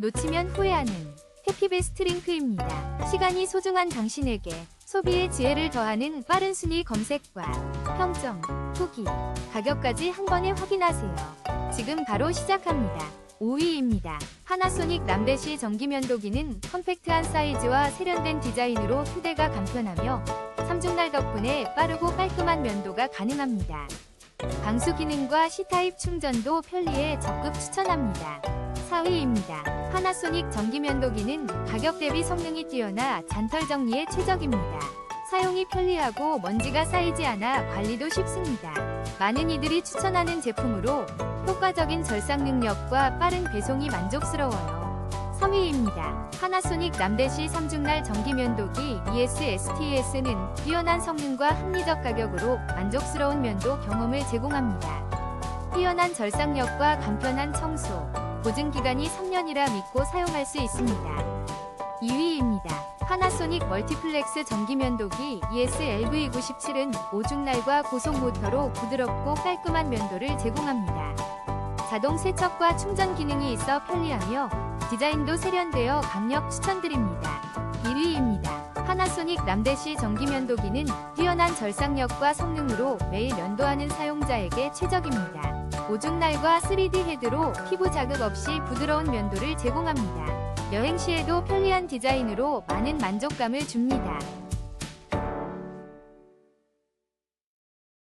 놓치면 후회하는 해피베스트 링크입니다. 시간이 소중한 당신에게 소비의 지혜를 더하는 빠른 순위 검색과 평점, 후기, 가격까지 한 번에 확인하세요. 지금 바로 시작합니다. 5위입니다. 파나소닉 남대시 전기면도기는 컴팩트한 사이즈와 세련된 디자인으로 휴대가 간편하며 삼중날 덕분에 빠르고 깔끔한 면도가 가능합니다. 방수 기능과 C타입 충전도 편리해 적극 추천합니다. 4위입니다. 파나소닉 전기면도기는 가격 대비 성능이 뛰어나 잔털 정리에 최적입니다. 사용이 편리하고 먼지가 쌓이지 않아 관리도 쉽습니다. 많은 이들이 추천하는 제품으로 효과적인 절삭 능력과 빠른 배송이 만족스러워요. 3위입니다. 파나소닉 남대시 3중날 전기면도기 ES-STS는 뛰어난 성능과 합리적 가격으로 만족스러운 면도 경험을 제공합니다. 뛰어난 절삭력과 간편한 청소, 보증 기간이 3년이라 믿고 사용할 수 있습니다. 2위입니다. 파나소닉 멀티플렉스 전기면도기 E ES-LV97은 오중날과 고속 모터로 부드럽고 깔끔한 면도를 제공합니다. 자동 세척과 충전 기능이 있어 편리하며 디자인도 세련되어 강력 추천드립니다. 1위입니다. 파나소닉 남대시 전기면도기는 뛰어난 절삭력과 성능으로 매일 면도하는 사용자에게 최적입니다. 오중날과 3D 헤드로 피부 자극 없이 부드러운 면도를 제공합니다. 여행 시에도 편리한 디자인으로 많은 만족감을 줍니다.